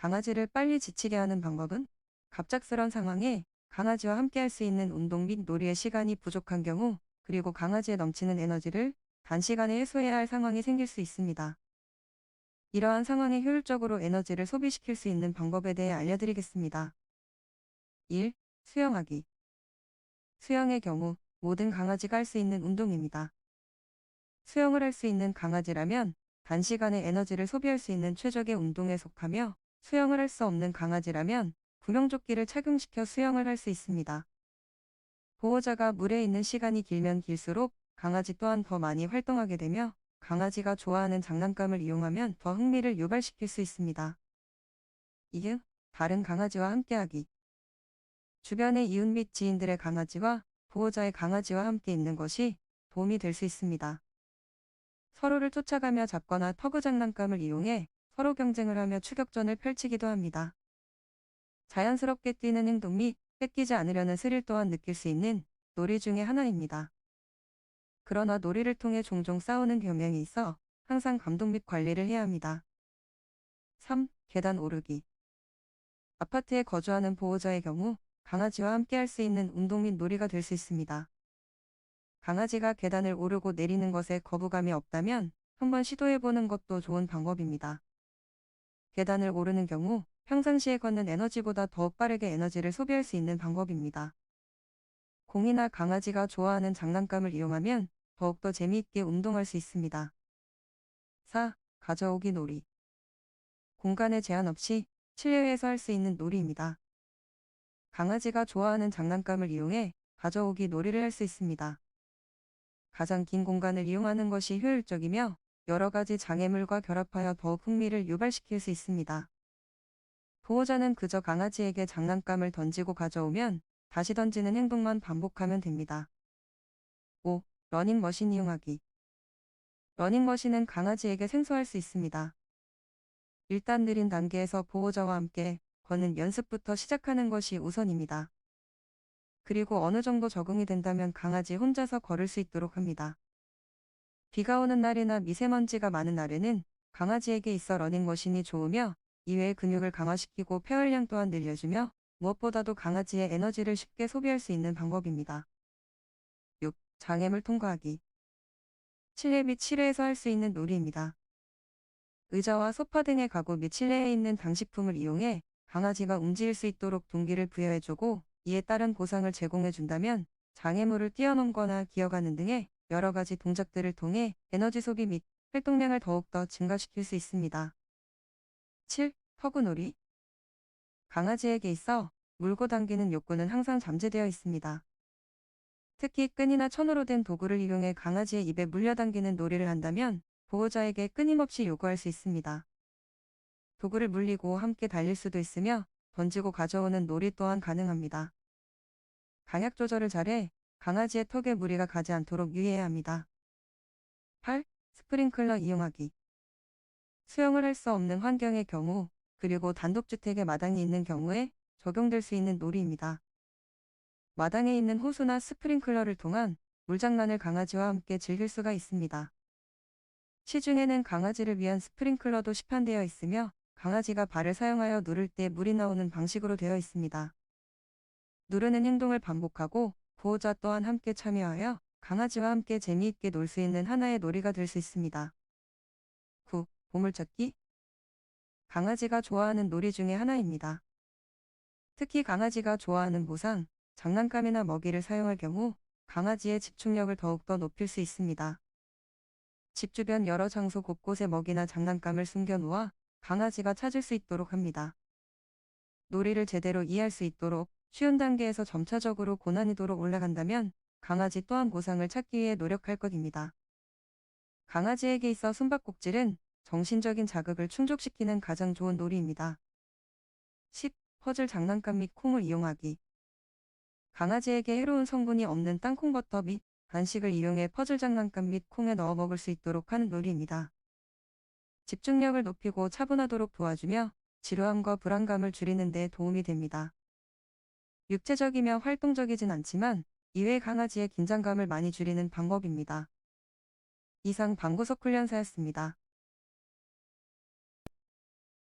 강아지를 빨리 지치게 하는 방법은 갑작스런 상황에 강아지와 함께 할 수 있는 운동 및 놀이의 시간이 부족한 경우 그리고 강아지의 넘치는 에너지를 단시간에 해소해야 할 상황이 생길 수 있습니다. 이러한 상황에 효율적으로 에너지를 소비시킬 수 있는 방법에 대해 알려드리겠습니다. 1. 수영하기. 수영의 경우 모든 강아지가 할 수 있는 운동입니다. 수영을 할 수 있는 강아지라면 단시간에 에너지를 소비할 수 있는 최적의 운동에 속하며 수영을 할 수 없는 강아지라면 구명조끼를 착용시켜 수영을 할 수 있습니다. 보호자가 물에 있는 시간이 길면 길수록 강아지 또한 더 많이 활동하게 되며 강아지가 좋아하는 장난감을 이용하면 더 흥미를 유발시킬 수 있습니다. 2. 다른 강아지와 함께하기. 주변의 이웃 및 지인들의 강아지와 보호자의 강아지와 함께 있는 것이 도움이 될 수 있습니다. 서로를 쫓아가며 잡거나 터그 장난감을 이용해 서로 경쟁을 하며 추격전을 펼치기도 합니다. 자연스럽게 뛰는 행동 및 뺏기지 않으려는 스릴 또한 느낄 수 있는 놀이 중의 하나입니다. 그러나 놀이를 통해 종종 싸우는 경향이 있어 항상 감독 및 관리를 해야 합니다. 3. 계단 오르기. 아파트에 거주하는 보호자의 경우 강아지와 함께 할 수 있는 운동 및 놀이가 될 수 있습니다. 강아지가 계단을 오르고 내리는 것에 거부감이 없다면 한번 시도해보는 것도 좋은 방법입니다. 계단을 오르는 경우 평상시에 걷는 에너지보다 더욱 빠르게 에너지를 소비할 수 있는 방법입니다. 공이나 강아지가 좋아하는 장난감을 이용하면 더욱더 재미있게 운동할 수 있습니다. 4. 가져오기 놀이. 공간에 제한 없이 실내에서 할 수 있는 놀이입니다. 강아지가 좋아하는 장난감을 이용해 가져오기 놀이를 할 수 있습니다. 가장 긴 공간을 이용하는 것이 효율적이며 여러 가지 장애물과 결합하여 더욱 흥미를 유발시킬 수 있습니다. 보호자는 그저 강아지에게 장난감을 던지고 가져오면 다시 던지는 행동만 반복하면 됩니다. 5. 러닝머신 이용하기. 러닝머신은 강아지에게 생소할 수 있습니다. 일단 느린 단계에서 보호자와 함께 걷는 연습부터 시작하는 것이 우선입니다. 그리고 어느 정도 적응이 된다면 강아지 혼자서 걸을 수 있도록 합니다. 비가 오는 날이나 미세먼지가 많은 날에는 강아지에게 있어 러닝머신이 좋으며 이외의 근육을 강화시키고 폐활량 또한 늘려주며 무엇보다도 강아지의 에너지를 쉽게 소비할 수 있는 방법입니다. 6. 장애물 통과하기. 실내 및 실외에서 할 수 있는 놀이입니다. 의자와 소파 등의 가구 및 실내에 있는 장식품을 이용해 강아지가 움직일 수 있도록 동기를 부여해주고 이에 따른 보상을 제공해준다면 장애물을 뛰어넘거나 기어가는 등의 여러 가지 동작들을 통해 에너지 소비 및 활동량을 더욱더 증가시킬 수 있습니다. 7. 터그놀이 강아지에게 있어 물고 당기는 욕구는 항상 잠재되어 있습니다. 특히 끈이나 천으로 된 도구를 이용해 강아지의 입에 물려당기는 놀이를 한다면 보호자에게 끊임없이 요구할 수 있습니다. 도구를 물리고 함께 달릴 수도 있으며 던지고 가져오는 놀이 또한 가능합니다. 강약 조절을 잘해 강아지의 턱에 무리가 가지 않도록 유의해야 합니다. 8. 스프링클러 이용하기 수영을 할 수 없는 환경의 경우 그리고 단독주택에 마당이 있는 경우에 적용될 수 있는 놀이입니다. 마당에 있는 호수나 스프링클러를 통한 물장난을 강아지와 함께 즐길 수가 있습니다. 시중에는 강아지를 위한 스프링클러도 시판되어 있으며 강아지가 발을 사용하여 누를 때 물이 나오는 방식으로 되어 있습니다. 누르는 행동을 반복하고 보호자 또한 함께 참여하여 강아지와 함께 재미있게 놀 수 있는 하나의 놀이가 될 수 있습니다. 9. 보물찾기 강아지가 좋아하는 놀이 중의 하나입니다. 특히 강아지가 좋아하는 보상, 장난감이나 먹이를 사용할 경우 강아지의 집중력을 더욱더 높일 수 있습니다. 집 주변 여러 장소 곳곳에 먹이나 장난감을 숨겨놓아 강아지가 찾을 수 있도록 합니다. 놀이를 제대로 이해할 수 있도록 쉬운 단계에서 점차적으로 고난이도로 올라간다면 강아지 또한 보상을 찾기 위해 노력할 것입니다. 강아지에게 있어 숨바꼭질은 정신적인 자극을 충족시키는 가장 좋은 놀이입니다. 10. 퍼즐 장난감 및 콩을 이용하기. 강아지에게 해로운 성분이 없는 땅콩버터 및 간식을 이용해 퍼즐 장난감 및 콩에 넣어 먹을 수 있도록 하는 놀이입니다. 집중력을 높이고 차분하도록 도와주며 지루함과 불안감을 줄이는 데 도움이 됩니다. 육체적이며 활동적이진 않지만 이외 강아지의 긴장감을 많이 줄이는 방법입니다. 이상 방구석 훈련사였습니다.